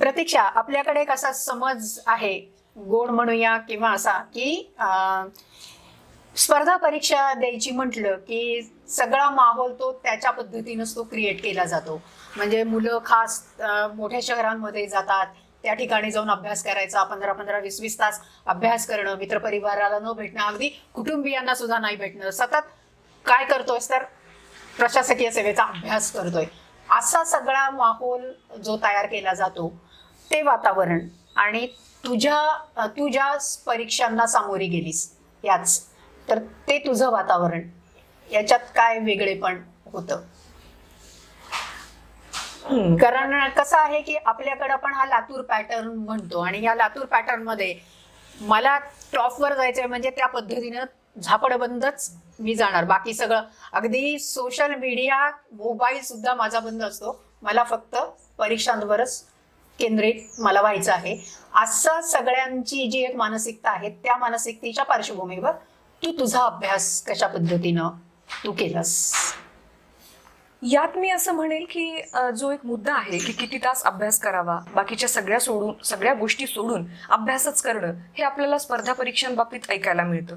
प्रतीक्षा आपल्याकडे एक असा समज आहे गोड म्हणूया किंवा असा की स्पर्धा परीक्षा द्यायची म्हटलं की सगळा माहोल तो त्याच्या पद्धतीनंच तो क्रिएट केला जातो. म्हणजे मुलं खास मोठ्या शहरांमध्ये जातात त्या ठिकाणी जाऊन अभ्यास करायचा पंधरा पंधरा वीस वीस तास अभ्यास करणं मित्रपरिवाराला न भेटणं अगदी कुटुंबियांना सुद्धा नाही भेटणं. सतत काय करतोय तर प्रशासकीय सेवेचा अभ्यास करतोय. असा सगळा माहोल जो तयार केला जातो ते वातावरण. आणि तुझ्या तू ज्या परीक्षांना सामोरी गेलीस याच तर ते तुझं वातावरण. याच्यात काय वेगळेपण होतं? कारण कसं आहे की आपल्याकडं पण हा लातूर पॅटर्न म्हणतो आणि या लातूर पॅटर्नमध्ये मला टॉपवर जायचंय म्हणजे त्या पद्धतीनं झापडबंदच मी जाणार. बाकी सगळं. अगदी सोशल मीडिया मोबाईल सुद्धा माझा बंद असतो. मला फक्त परीक्षांवरच केंद्रित मला व्हायचं आहे. असं सगळ्यांची जी एक मानसिकता आहे त्या मानसिकतेच्या पार्श्वभूमीवर तू तुझा अभ्यास कशा पद्धतीनं तू केलास? यात मी असं म्हणेल की जो एक मुद्दा आहे की किती तास अभ्यास करावा बाकीच्या सगळ्या सोडून सगळ्या गोष्टी सोडून अभ्यासच करणं हे आपल्याला स्पर्धा परीक्षांबाबतीत ऐकायला मिळतं.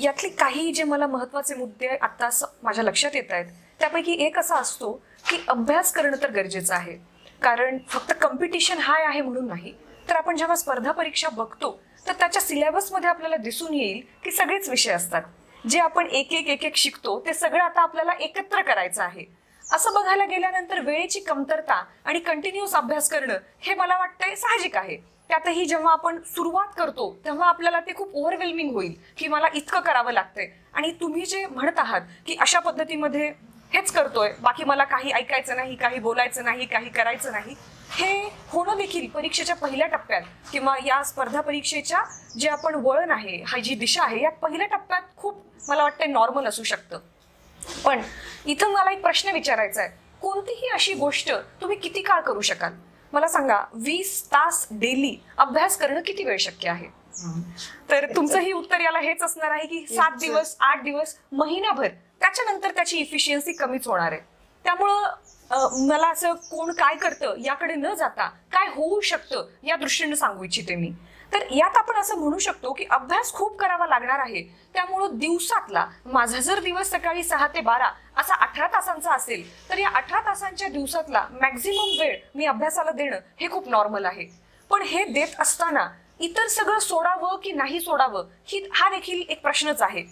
यातले काही जे मला महत्त्वाचे मुद्दे आता असं माझ्या लक्षात येत आहेत त्यापैकी एक असा असतो की अभ्यास करणं तर गरजेचं आहे. कारण फक्त कम्पिटिशन हाय आहे म्हणून नाही तर आपण जेव्हा स्पर्धा परीक्षा बघतो तर त्याच्या सिलेबसमध्ये आपल्याला दिसून येईल की सगळेच विषय असतात. जे आपण एक एक एक एक शिकतो ते सगळं आता आपल्याला एकत्र करायचं आहे. असं बघायला गेल्यानंतर वेळेची कमतरता आणि कंटिन्युअस अभ्यास करणं हे मला वाटतंय साहजिक आहे. त्यातही जेव्हा आपण सुरुवात करतो तेव्हा आपल्याला ते खूप ओव्हरवेल्मिंग होईल की मला इतकं करावं लागतंय. आणि तुम्ही जे म्हणत आहात की अशा पद्धतीमध्ये हेच करतोय बाकी मला काही ऐकायचं नाही काही बोलायचं नाही काही करायचं नाही हे होणं देखील परीक्षेच्या पहिल्या टप्प्यात किंवा या स्पर्धा परीक्षेच्या जे आपण वळण आहे हा जी दिशा आहे या पहिल्या टप्प्यात खूप मला वाटतं नॉर्मल असू शकतं. पण इथं मला एक प्रश्न विचारायचा आहे कोणतीही अशी गोष्ट तुम्ही किती काळ करू शकाल? मला सांगा वीस तास डेली अभ्यास करणं किती वेळ शक्य आहे? तर तुमचंही उत्तर याला हेच असणार आहे की सात दिवस आठ दिवस महिनाभर त्याच्यानंतर त्याची इफिशियन्सी कमीच होणार आहे. त्यामुळं मला असं कोण काय करतं याकडे न जाता काय होऊ शकतं या दृष्टीने सांगू इच्छिते मी. तर यात आपण असं म्हणू शकतो की अभ्यास खूप करावा लागणार आहे. त्यामुळं दिवसातला माझा जर दिवस सकाळी सहा ते बारा असा अठरा तासांचा असेल तर या अठरा तासांच्या दिवसातला मॅक्झिमम वेळ मी अभ्यासाला देणं हे खूप नॉर्मल आहे. पण हे देत असताना इतर सगळं सोडावं की नाही सोडावं ही हा देखील एक प्रश्नच आहे.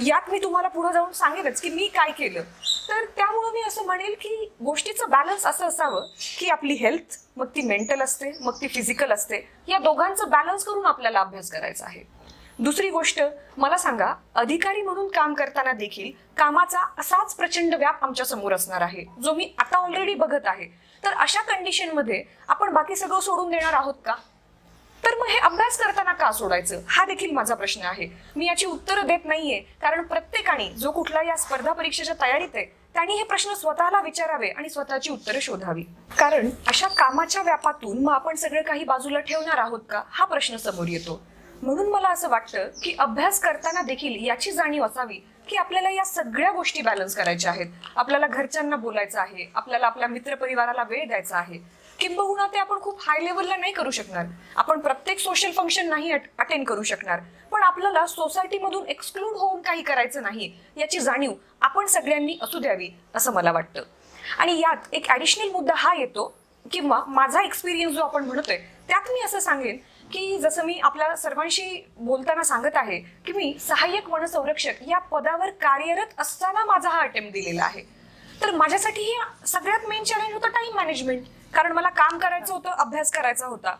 यात मी तुम्हाला पुढे जाऊन सांगेलच की मी काय केलं. तर त्यामुळं मी असं म्हणेल की गोष्टीचं बॅलन्स असं असावं की आपली हेल्थ मग ती मेंटल असते मग ती फिजिकल असते. या दोघांचं बॅलन्स करून आपल्याला अभ्यास करायचा आहे. दुसरी गोष्ट मला सांगा अधिकारी म्हणून काम करताना देखील कामाचा असाच प्रचंड व्याप आमच्यासमोर असणार आहे जो मी आता ऑलरेडी बघत आहे. तर अशा कंडिशनमध्ये आपण बाकी सगळं सोडून देणार आहोत का? तर मग हे अभ्यास करताना का सोडायचं? हा देखील माझा प्रश्न आहे. मी याची उत्तरं देत नाहीये कारण प्रत्येकाने जो कुठला या स्पर्धा परीक्षेच्या तयारीत आहे त्यांनी हे प्रश्न स्वतःला विचारावे आणि स्वतःची उत्तरे शोधावी. कारण अशा कामाच्या व्यापातून मग आपण सगळं काही बाजूला ठेवणार आहोत का? हा प्रश्न समोर येतो. म्हणून मला असं वाटतं की अभ्यास करताना देखील याची जाणीव असावी की आपल्याला या सगळ्या गोष्टी बॅलन्स करायच्या आहेत. आपल्याला घरच्यांना बोलायचं आहे. आपल्याला आपल्या मित्रपरिवाराला वेळ द्यायचा आहे. किंबहुना ते आपण खूप हाय लेवलला नाही करू शकणार. आपण प्रत्येक सोशल फंक्शन नाही अटेंड करू शकणार. पण आपल्याला सोसायटीमधून एक्सक्लूड होऊन काही करायचं नाही याची जाणीव आपण सगळ्यांनी असू द्यावी असं मला वाटतं. आणि यात एक ॲडिशनल मुद्दा हा येतो किंवा माझा एक्सपिरियन्स जो आपण म्हणतोय त्यात मी असं सांगेन की जसं मी आपल्या सर्वांशी बोलताना सांगत आहे की मी सहाय्यक वनसंरक्षक या पदावर कार्यरत असताना माझा हा अटेम्प्ट दिलेला आहे. तर माझ्यासाठी हे सगळ्यात मेन चॅलेंज होतं टाइम मॅनेजमेंट कारण मला काम करायचं होतं अभ्यास करायचा होता.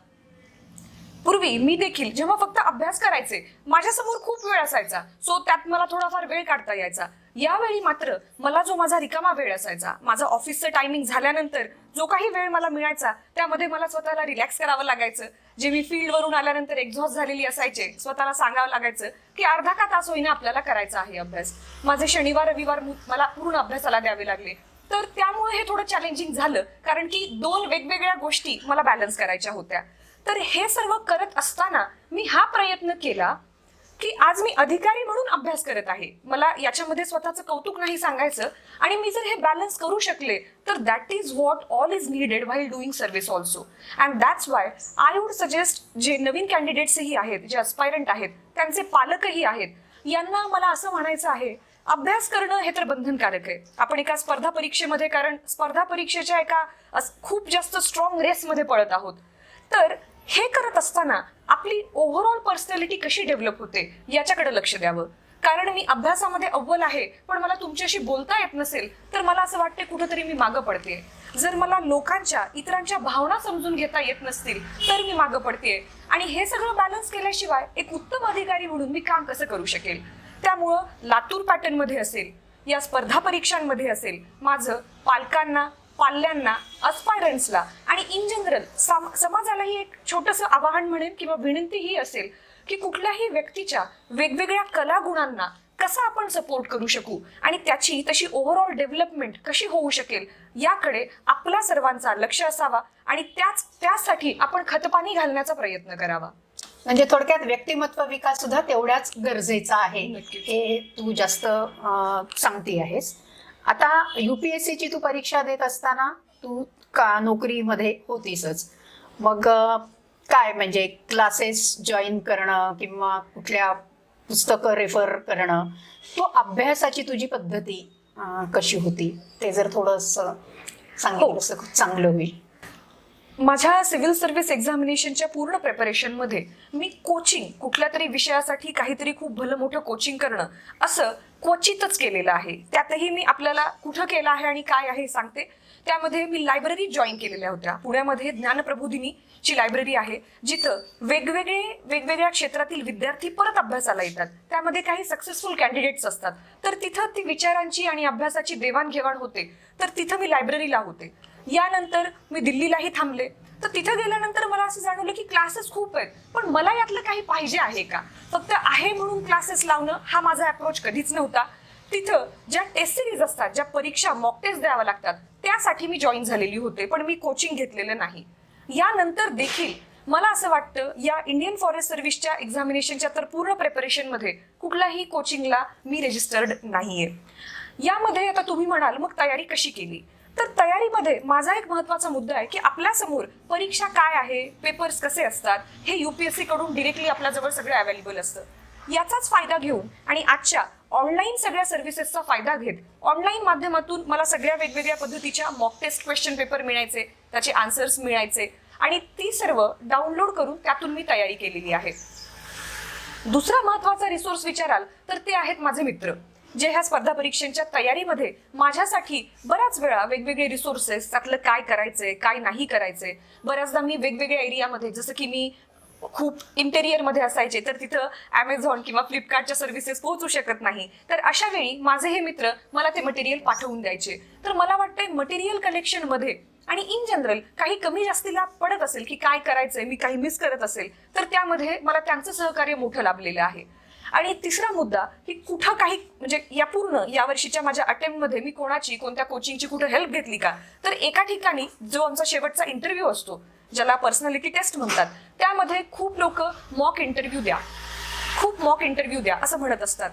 पूर्वी मी देखील जेव्हा फक्त अभ्यास करायचे माझ्यासमोर खूप वेळ असायचा. सो त्यात मला थोडाफार वेळ काढता यायचा. यावेळी मात्र मला जो माझा रिकामा वेळ असायचा माझा ऑफिसचं टायमिंग झाल्यानंतर जो काही वेळ मला मिळायचा त्यामध्ये मला स्वतःला रिलॅक्स करावं लागायचं. जे मी फील्डवरून आल्यानंतर एक्झॉस्ट झालेली असायचे स्वतःला सांगावं लागायचं की अर्धा का तास होईना आपल्याला करायचा आहे अभ्यास. माझे शनिवार रविवार मला पूर्ण अभ्यासाला द्यावे लागले. तर त्यामुळे हे थोडं चॅलेंजिंग झालं. कारण की दोन वेगवेगळ्या गोष्टी मला बॅलन्स करायच्या होत्या. तर हे सर्व करत असताना मी हा प्रयत्न केला की आज मी अधिकारी म्हणून अभ्यास करत आहे. मला याच्यामध्ये स्वतःचं कौतुक नाही सांगायचं आणि मी जर हे बॅलन्स करू शकले तर that is what all is needed while doing service also and that's why I would suggest जे नवीन कॅन्डिडेट्सही आहेत जे अस्पायरंट आहेत त्यांचे पालकही आहेत यांना मला असं म्हणायचं आहे अभ्यास करणं हे तर बंधनकारक आहे. आपण एका स्पर्धा परीक्षेमध्ये कारण स्पर्धा परीक्षेच्या एका खूप जास्त स्ट्रॉंग रेसमध्ये पळत आहोत. तर हे करत असताना आपली ओव्हरऑल पर्सनॅलिटी कशी डेव्हलप होते याच्याकडे लक्ष द्यावं. कारण मी अभ्यासामध्ये अव्वल आहे पण मला तुमच्याशी बोलता येत नसेल तर मला असं वाटते कुठंतरी मी मागं पडते जर मला लोकांच्या इतरांच्या भावना समजून घेता येत नसतील तर मी मागं पडते आणि हे सगळं बॅलन्स केल्याशिवाय एक उत्तम अधिकारी म्हणून मी काम कसं करू शकेल? त्यामुळं लातूर पॅटर्नमध्ये असेल या स्पर्धा परीक्षांमध्ये असेल माझं पालकांना पाल्यांना अस्पायरंट्सला आणि इन जनरल समाजालाही एक छोटंसं आवाहन म्हणेन किंवा विनंती ही असेल की कुठल्याही व्यक्तीच्या वेगवेगळ्या कलागुणांना कसा आपण सपोर्ट करू शकू आणि त्याची तशी ओव्हरऑल डेव्हलपमेंट कशी होऊ शकेल याकडे आपला सर्वांचा लक्ष असावा आणि त्याच त्यासाठी आपण खतपाणी घालण्याचा प्रयत्न करावा. म्हणजे थोडक्यात व्यक्तिमत्व विकास सुद्धा तेवढ्याच गरजेचा आहे. हे तू जास्त सांगते आहेस. आता युपीएससीची तू परीक्षा देत असताना तू का नोकरीमध्ये होतीसच? मग काय म्हणजे क्लासेस जॉईन करणं किंवा कुठल्या पुस्तकं रेफर करणं तो अभ्यासाची तुझी पद्धती कशी होती? ते जर थोडस सांगितलं असं खूप चांगलं होईल. माझ्या सिव्हिल सर्व्हिस एक्झामिनेशनच्या पूर्ण प्रिपरेशनमध्ये मी कोचिंग कुठल्या तरी विषयासाठी काहीतरी खूप भलं मोठं कोचिंग करणं असं क्वचितच केलेलं आहे. त्यातही मी आपल्याला कुठं केलं आहे आणि काय आहे हे सांगते. त्यामध्ये मी लायब्ररी जॉईन केलेल्या होत्या. पुण्यामध्ये ज्ञानप्रबोधिनी ची लायब्ररी आहे जिथं वेगवेगळे वेगवेगळ्या क्षेत्रातील विद्यार्थी परत अभ्यासाला येतात. त्यामध्ये काही सक्सेसफुल कॅन्डिडेट्स असतात. तर तिथं ती विचारांची आणि अभ्यासाची देवाणघेवाण होते. तर तिथं मी लायब्ररीला होते. यानंतर मी दिल्लीलाही थांबले. तर तिथं गेल्यानंतर मला असं जाणवलं की क्लासेस खूप आहेत. पण मला यातलं काही पाहिजे आहे का? फक्त आहे म्हणून क्लासेस लावणं हा माझा अप्रोच कधीच नव्हता. तिथं ज्या टेस्ट सिरीज असतात ज्या परीक्षा मॉक टेस्ट द्याव्या लागतात त्यासाठी मी जॉईन झालेली होते पण मी कोचिंग घेतलेलं नाही. यानंतर देखील मला असं वाटतं या इंडियन फॉरेस्ट सर्व्हिसच्या एक्झामिनेशनच्या तर पूर्ण प्रिपरेशनमध्ये कुठल्याही कोचिंगला मी रजिस्टर्ड नाहीये. यामध्ये आता तुम्ही म्हणाल मग तयारी कशी केली? तर तयारीमध्ये माझा एक महत्त्वाचा मुद्दा आहे की आपल्यासमोर परीक्षा काय आहे पेपर्स कसे असतात हे युपीएससी कडून डिरेक्टली आपल्याजवळ सगळं अवेलेबल असतं. याचाच फायदा घेऊन आणि आजच्या ऑनलाईन सगळ्या सर्व्हिसेसचा फायदा घेत ऑनलाईन माध्यमातून मला सगळ्या वेगवेगळ्या पद्धतीच्या मॉक टेस्ट क्वेश्चन पेपर मिळायचे त्याचे आन्सर्स मिळायचे आणि ती सर्व डाउनलोड करून त्यातून मी तयारी केलेली आहे. दुसरा महत्त्वाचा रिसोर्स विचाराल तर ते आहेत माझे मित्र. जे ह्या स्पर्धा परीक्षांच्या तयारीमध्ये माझ्यासाठी बऱ्याच वेळा वेगवेगळे रिसोर्सेस त्यातलं काय करायचंय काय नाही करायचंय. बऱ्याचदा मी वेगवेगळ्या एरियामध्ये जसं की मी खूप इंटेरियरमध्ये असायचे तर तिथं अमेझॉन किंवा फ्लिपकार्टच्या सर्व्हिसेस पोहोचू शकत नाही. तर अशा वेळी माझे हे मित्र मला ते मटेरियल पाठवून द्यायचे. तर मला वाटतंय मटेरियल कलेक्शनमध्ये आणि इन जनरल काही कमी जास्तीला पडत असेल की काय करायचंय मी काही मिस करत असेल तर त्यामध्ये मला त्यांचं सहकार्य मोठं लाभलेलं आहे. आणि तिसरा मुद्दा की कुठं काही म्हणजे या पूर्ण या वर्षीच्या माझ्या अटेम्प्टमध्ये मी कोणाची कोणत्या कोचिंगची कुठं हेल्प घेतली का? तर एका ठिकाणी जो आमचा शेवटचा इंटरव्ह्यू असतो ज्याला पर्सनॅलिटी टेस्ट म्हणतात त्यामध्ये खूप लोक मॉक इंटरव्ह्यू द्या. खूप मॉक इंटरव्ह्यू द्या असं म्हणत असतात.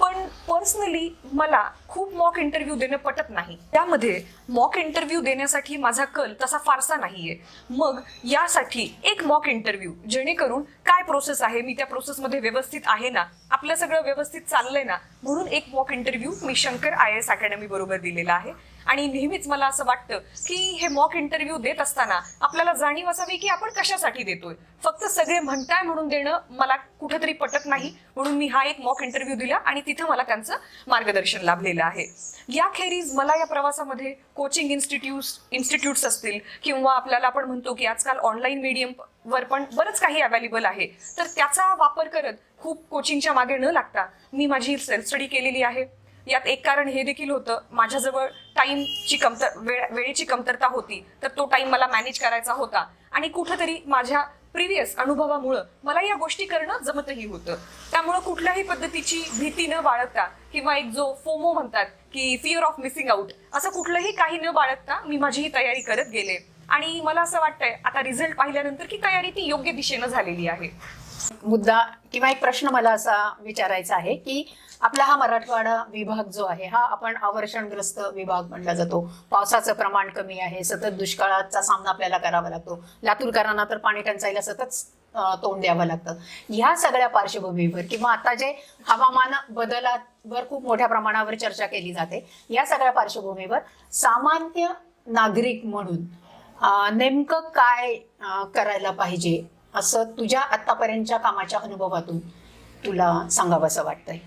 पण पर्सनली मला खूप मॉक इंटरव्ह्यू देणं पटत नाही. त्यामध्ये मॉक इंटरव्ह्यू देण्यासाठी माझा कल तसा फारसा नाहीये. मग यासाठी एक मॉक इंटरव्ह्यू जेणेकरून काय प्रोसेस आहे मी त्या प्रोसेसमध्ये व्यवस्थित आहे ना आपलं सगळं व्यवस्थित चाललंय ना म्हणून एक मॉक इंटरव्ह्यू मी शंकर आय एस अकॅडमी बरोबर दिलेला आहे. आणि नेहमीच मला असं वाटतं की हे मॉक इंटरव्ह्यू देत असताना आपल्याला जाणीव असावी की आपण कशासाठी देतोय. फक्त सगळे म्हणताय म्हणून देणं मला कुठेतरी पटत नाही. म्हणून मी हा एक मॉक इंटरव्ह्यू दिला आणि तिथं मला त्यांचं मार्गदर्शन लाभलेलं आहे. याखेरीज मला या प्रवासामध्ये कोचिंग इन्स्टिट्यूट इन्स्टिट्यूट्स असतील किंवा आपल्याला आपण म्हणतो की आजकाल ऑनलाईन मीडियम वर पण बरंच काही अवेलेबल आहे. तर त्याचा वापर करत खूप कोचिंगच्या मागे न लागता मी माझी सेल्फ स्टडी केलेली आहे. यात एक कारण हे देखील होतं माझ्याजवळ टाईमची कमतर वेळ वेळेची कमतरता होती तर तो टाइम मला मॅनेज करायचा होता. आणि कुठंतरी माझ्या प्रिव्हियस अनुभवामुळं मला या गोष्टी करणं जमतही होतं. त्यामुळं कुठल्याही पद्धतीची भीती न बाळगता किंवा एक जो फोमो म्हणतात की फिअर ऑफ मिसिंग आउट असं कुठलंही काही न बाळगता मी माझी ही तयारी करत गेले. आणि मला असं वाटतंय आता रिझल्ट पाहिल्यानंतर की तयारी ती योग्य दिशेनं झालेली आहे. मुद्दा किंवा एक प्रश्न मला असा विचारायचा आहे की आपला हा मराठवाडा विभाग जो आहे हा आपण अवर्षणग्रस्त विभाग म्हणला जातो. पावसाचं प्रमाण कमी आहे सतत दुष्काळाचा सामना आपल्याला करावा लागतो. लातूरकरांना तर पाणी टंचाईला सतत तोंड द्यावं लागतं. ह्या सगळ्या पार्श्वभूमीवर किंवा आता जे हवामान बदलावर खूप मोठ्या प्रमाणावर चर्चा केली जाते या सगळ्या पार्श्वभूमीवर सामान्य नागरिक म्हणून नेमकं काय करायला पाहिजे? असं तुझ्या आतापर्यंतच्या कामाच्या अनुभवातून तुला सांगावंसं वाटतंय.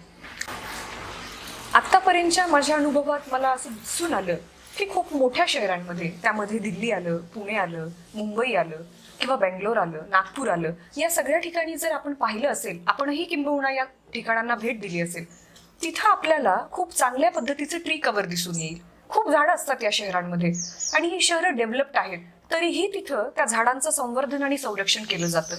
आतापर्यंतच्या माझ्या अनुभवात मला असं दिसून आलं की खूप मोठ्या शहरांमध्ये त्यामध्ये दिल्ली आलं पुणे आलं मुंबई आलं किंवा बेंगलोर आलं नागपूर आलं या सगळ्या ठिकाणी जर आपण पाहिलं असेल आपणही किंबहुना या ठिकाणांना भेट दिली असेल तिथं आपल्याला खूप चांगल्या पद्धतीचं ट्री कव्हर दिसून येईल. खूप झाडं असतात या शहरांमध्ये आणि ही शहरं डेव्हलप्ड आहेत. तरीही तिथं त्या झाडांचं संवर्धन आणि संरक्षण केलं जातं.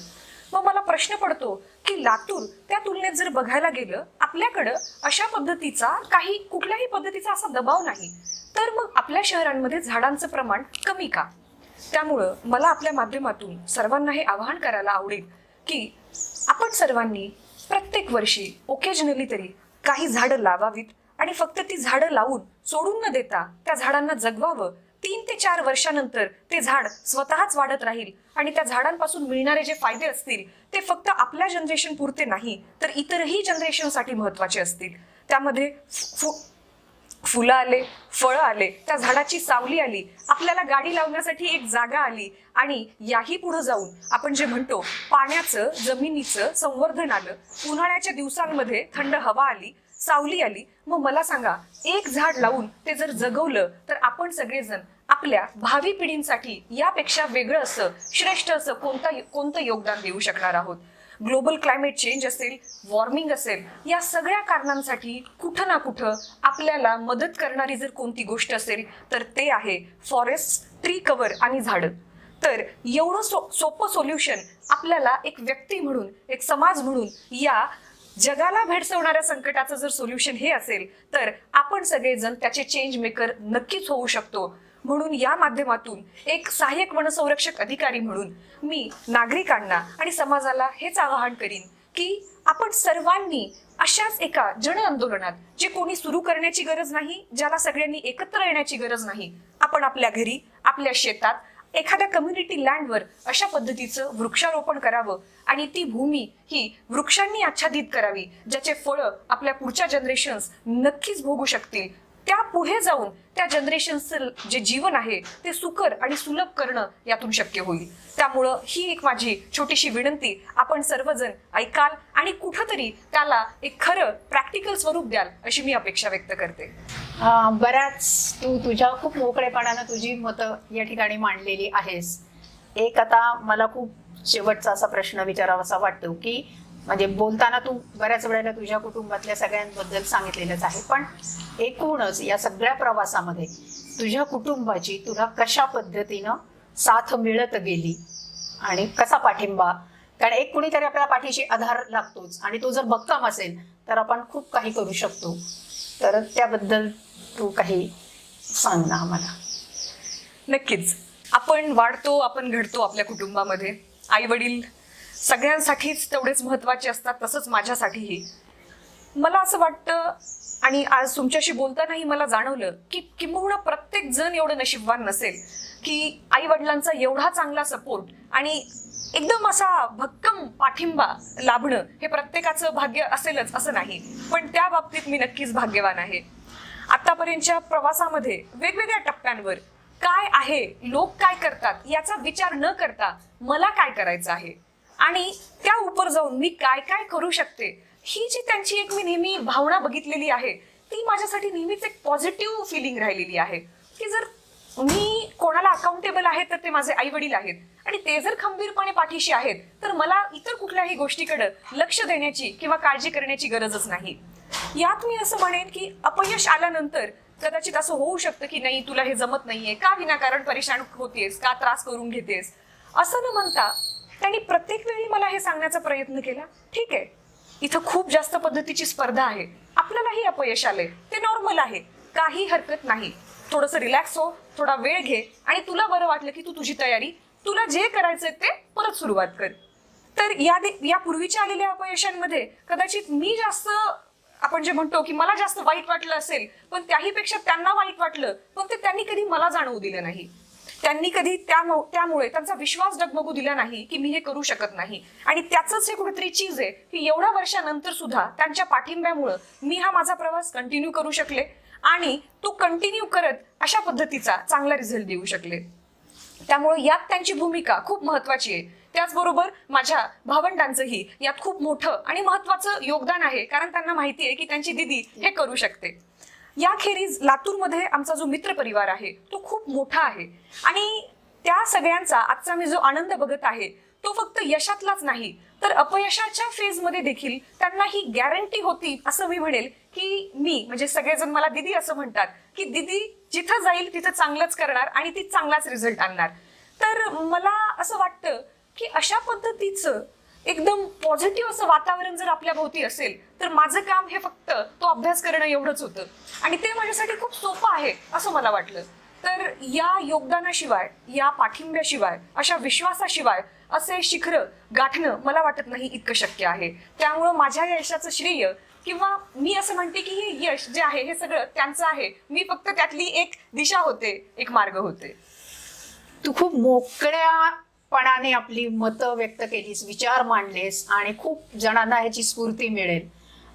मग मला प्रश्न पडतो की लातूर त्या तुलनेत जर बघायला गेलं आपल्याकडं अशा पद्धतीचा काही कुठल्याही पद्धतीचा असा दबाव नाही. तर मग आपल्या शहरांमध्ये झाडांचं प्रमाण कमी का? त्यामुळं मला आपल्या माध्यमातून सर्वांना हे आवाहन करायला आवडेल की आपण सर्वांनी प्रत्येक वर्षी ओकेजनली तरी काही झाडं लावावीत आणि फक्त ती झाडं लावून सोडून न देता त्या झाडांना जगवावं तीन ते चार वर्षानंतर ते झाड स्वतःच वाढत राहील आणि त्या झाडांपासून मिळणारे जे फायदे असतील ते फक्त आपल्या जनरेशन पुरते नाही तर इतरही जनरेशनसाठी महत्त्वाचे असतील. त्यामध्ये फु- फुलं आले फळं आले त्या झाडाची सावली आली आपल्याला गाडी लावण्यासाठी एक जागा आली आणि याही पुढे जाऊन आपण जे म्हणतो पाण्याचं जमिनीचं संवर्धन आलं उन्हाळ्याच्या दिवसांमध्ये थंड हवा आली सावली आली मग मला सांगा एक झाड लावून ते जर जगवलं तर आपण सगळेजण आपल्या भावी पिढींसाठी यापेक्षा वेगळं असं श्रेष्ठ असं कोणतं कोणतं योगदान देऊ शकणार आहोत? ग्लोबल क्लायमेट चेंज असेल वॉर्मिंग असेल या सगळ्या कारणांसाठी कुठं ना कुठं आपल्याला मदत करणारी जर कोणती गोष्ट असेल तर ते आहे फॉरेस्ट ट्री कवर आणि झाडं. तर एवढं सो सोपं सोल्युशन आपल्याला एक व्यक्ती म्हणून एक समाज म्हणून या जगाला भेडसवणाऱ्या संकटाचं जर सोल्युशन हे असेल तर आपण सगळेजण त्याचे चेंज मेकर नक्कीच होऊ शकतो. म्हणून या माध्यमातून एक सहाय्यक वनसंरक्षक अधिकारी म्हणून मी नागरिकांना आणि समाजाला हेच आवाहन करीन की आपण सर्वांनी अशाच एका जन आंदोलनात जे कोणी सुरू करण्याची गरज नाही ज्याला सगळ्यांनी एकत्र येण्याची गरज नाही आपण आपल्या घरी आपल्या शेतात एखाद्या कम्युनिटी लँडवर अशा पद्धतीचं वृक्षारोपण करावं आणि ती भूमी ही वृक्षांनी आच्छादित करावी ज्याचे फळं आपल्या पुढच्या जनरेशन्स नक्कीच भोगू शकतील त्या पुढे जाऊन त्या जनरेशनचं जे जीवन आहे ते सुकर आणि सुलभ करणं यातून शक्य होईल. त्यामुळं ही एक माझी छोटीशी विनंती. आपण सर्वजण ऐकाल आणि कुठंतरी त्याला एक खरं प्रॅक्टिकल स्वरूप द्याल अशी मी अपेक्षा व्यक्त करते. बऱ्याच तू तुझ्या खूप मोकळेपणानं तुझी मतं या ठिकाणी मांडलेली आहेस. एक आता मला खूप शेवटचा असा प्रश्न विचारावासा वाटतो की म्हणजे बोलताना तू बऱ्याच वेळेला तुझ्या कुटुंबातल्या सगळ्यांबद्दल सांगितलेलंच आहे पण एकूणच या सगळ्या प्रवासामध्ये तुझ्या कुटुंबाची तुला कशा पद्धतीनं साथ मिळत गेली आणि कसा पाठिंबा? कारण एक कुणीतरी आपल्या पाठीशी आधार लागतोच आणि तो जर भक्कम असेल तर आपण खूप काही करू शकतो. तर त्याबद्दल तू काही सांग ना आम्हाला. नक्कीच. आपण वाढतो आपण घडतो आपल्या कुटुंबामध्ये. आई वडील सगळ्यांसाठीच तेवढेच महत्त्वाचे असतात तसंच माझ्यासाठीही. मला असं वाटतं आणि आज तुमच्याशी बोलतानाही मला जाणवलं की किंबहुना प्रत्येक जण एवढं नशीबवान नसेल की आई वडिलांचा एवढा चांगला सपोर्ट आणि एकदम असा भक्कम पाठिंबा लाभणं हे प्रत्येकाचं भाग्य असेलच असं नाही. पण त्या बाबतीत मी नक्कीच भाग्यवान आहे. आतापर्यंतच्या प्रवासामध्ये वेगवेगळ्या टप्प्यांवर काय आहे लोक काय करतात याचा विचार न करता मला काय करायचं आहे? आणि त्या उपर जाऊन मी काय काय करू शकते? ही जी त्यांची एक मी नेहमी भावना बघितलेली आहे ती माझ्यासाठी नेहमीच एक पॉझिटिव्ह फिलिंग राहिलेली आहे. की जर मी कोणाला अकाउंटेबल आहे तर ते माझे आई वडील आहेत. आणि ते जर खंबीरपणे पाठीशी आहेत तर मला इतर कुठल्याही गोष्टीकडे लक्ष देण्याची किंवा काळजी करण्याची गरजच नाही. यात मी असं म्हणेन की अपयश आल्यानंतर कदाचित असं होऊ शकतं की नाही तुला हे जमत नाहीये का विनाकारण परेशान होतेस का त्रास करून घेतेस? असं न म्हणता त्यांनी प्रत्येक वेळी मला हे सांगण्याचा प्रयत्न केला. ठीक आहे. इथं खूप जास्त पद्धतीची स्पर्धा आहे. आपल्यालाही अपयश आले ते नॉर्मल आहे. काही हरकत नाही. थोडंसं रिलॅक्स हो. थोडा वेळ घे. आणि तुला बरं वाटलं की तू तुझी तयारी. तुला जे करायचंय ते परत सुरुवात कर. तर या यापूर्वीच्या या पूर्वीच्या आलेल्या अपयशांमध्ये कदाचित मी जास्त आपण जे म्हणतो की मला जास्त वाईट वाटलं असेल पण त्याहीपेक्षा त्यांना वाईट वाटलं पण ते त्यांनी कधी मला जाणवू दिलं नाही. त्यांनी कधी त्यामुळे त्यांचा विश्वास डगमगू दिला नाही की मी हे करू शकत नाही. आणि त्याचंच हे कुठेतरी चीज आहे की एवढ्या वर्षानंतर सुद्धा त्यांच्या पाठिंब्यामुळं मी हा माझा प्रवास कंटिन्यू करू शकले आणि तो कंटिन्यू करत अशा पद्धतीचा चांगला रिझल्ट देऊ शकले. त्यामुळे यात त्यांची भूमिका खूप महत्वाची आहे. त्याचबरोबर माझ्या भावंडांचंही यात खूप मोठं आणि महत्वाचं योगदान आहे कारण त्यांना माहिती आहे की त्यांची दिदी हे करू शकते. याखेरीज लातूरमध्ये आमचा जो मित्र परिवार आहे तो खूप मोठा आहे. आणि त्या सगळ्यांचा आजचा मी जो आनंद बघत आहे तो फक्त यशातलाच नाही तर अपयशाच्या फेजमध्ये देखील त्यांना ही गॅरंटी होती असं मी म्हणेल की मी म्हणजे सगळेजण मला दिदी असं म्हणतात की दिदी जिथं जाईल तिथं चांगलंच करणार आणि ती चांगलाच रिझल्ट आणणार. तर मला असं वाटतं की अशा पद्धतीचं एकदम पॉझिटिव्ह असं वातावरण जर आपल्या भोवती असेल तर माझं काम हे फक्त तो अभ्यास करणं एवढंच होतं. आणि ते माझ्यासाठी खूप सोपं आहे असं मला वाटलं. तर या योगदानाशिवाय या पाठिंब्याशिवाय अशा विश्वासाशिवाय असे शिखर गाठणं मला वाटत नाही इतकं शक्य आहे. त्यामुळं माझ्या या यशाचं श्रेय किंवा मी असं म्हणते की हे यश जे आहे हे सगळं त्यांचं आहे. मी फक्त त्यातली एक दिशा होते एक मार्ग होते. तू खूप मोकळ्या मोकळ्यापणाने आपली मतं व्यक्त केलीस विचार मांडलेस आणि खूप जणांना ह्याची स्फूर्ती मिळेल.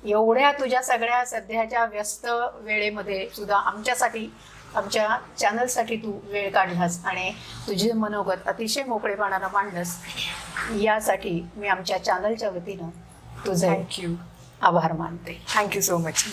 एवढ्या तुझ्या सगळ्या सध्याच्या व्यस्त वेळेमध्ये सुद्धा आमच्यासाठी आमच्या चॅनलसाठी तू वेळ काढलास आणि तुझे मनोगत अतिशय मोकळेपणानं मांडलंस. यासाठी मी आमच्या चॅनलच्या वतीनं तुझे थँक्यू आभार मानते. Thank you so much